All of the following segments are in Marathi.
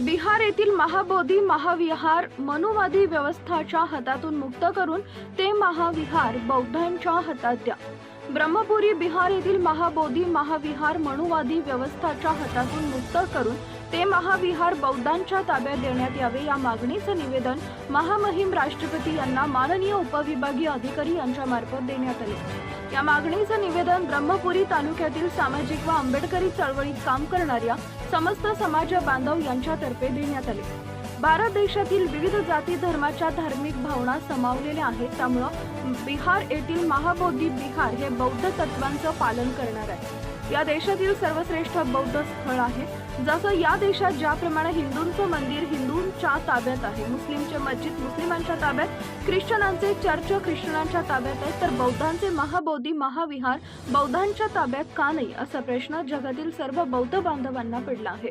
महाबोधी महाविहार मनुवादी व्यवस्थाच्या हातातून मुक्त करून ते महाविहार बौद्धांच्या हातात द्या. ब्रह्मपुरी बिहार येथील महाबोधी महाविहार मनुवादी व्यवस्थाच्या हातातून मुक्त करून ते महाविहार बौद्धांच्या ताब्यात देण्यात यावे या मागणीचं निवेदन महामहिम राष्ट्रपती यांना माननीय उपविभागीय अधिकारी यांच्या मार्फत देण्यात आले. या मागणीचं निवेदन ब्रह्मपुरी तालुक्यातील सामाजिक व आंबेडकरी चळवळीत काम करणाऱ्या समस्त समाज बांधव यांच्यातर्फे देण्यात आले. भारत देशातील विविध जाती धर्माच्या धार्मिक भावना समावलेल्या आहेत त्यामुळं बिहार येथील महाबोधी बिहार हे बौद्ध तत्वांचं पालन करणार आहे. या देशातील सर्वश्रेष्ठ बौद्ध स्थळ आहे. जसं या देशात ज्याप्रमाणे हिंदूंचं मंदिर हिंदूंच्या ताब्यात आहे. मुस्लिमचे मस्जिद मुस्लिमांच्या ताब्यात ख्रिश्चनांचे चर्च ख्रिश्चनांच्या ताब्यात आहेत. तर बौद्धांचे महाबोधी महाविहार बौद्धांच्या ताब्यात का नाही? असा प्रश्न जगातील सर्व बौद्ध बांधवांना पडला आहे.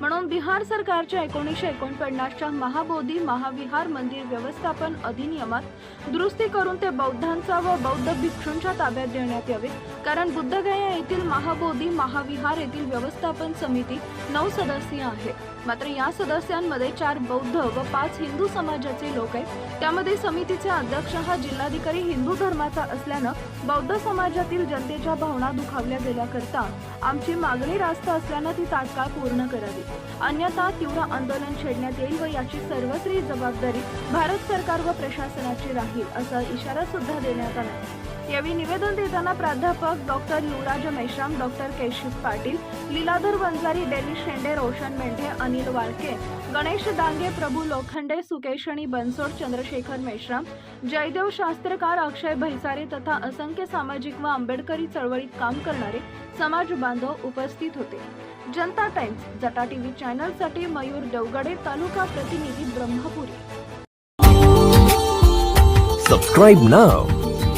म्हणून बिहार सरकारच्या एकोणीसशे एकोणपन्नासच्या महाबोधी महाविहार मंदिर व्यवस्थापन अधिनियमात दुरुस्ती करून ते बौद्धांचा व बौद्ध भिक्षूंच्या ताब्यात देण्यात यावे. कारण बुद्धगया येथील महाबोधी महाविहार येथील व्यवस्थापन समिती नऊ सदस्यीय आहे. मात्र या सदस्यांमध्ये चार बौद्ध व पाच हिंदू समाजाचे लोक आहेत. त्यामध्ये समितीचे अध्यक्ष हा जिल्हाधिकारी हिंदू धर्माचा असल्यानं बौद्ध समाजातील जनतेच्या भावना दुखावल्या गेल्याकरता आमची मागणी रास्त असल्यानं ती तात्काळ पूर्ण करावी. अन्यथा तीव्र आंदोलन छेडण्यात येईल व याची सर्वश्री जबाबदारी भारत सरकार व प्रशासनाची राहील असा इशारा सुद्धा देण्यात आला. यावेळी निवेदन देताना प्राध्यापक doctor Yuvraj Meshram doctor Keshav Patil Leeladhar Vanjari daily Shende Roshan Mendhe Anil Walke Ganesh Dange Prabhu Lokhande Sukeshani Bansod Chandrashekhar Meshram Jaydev Shastrakar Akshay Bhaisare तथा असंख्य सामाजिक व आंबेडकरी चळवळीत काम करणारे समाज बांधव उपस्थित होते. जनता टाइम्स जटा टीव्ही चॅनलसाठी मयूर देवगडे तालुका प्रतिनिधी ब्रह्मपुरी. सबस्क्राईब नाव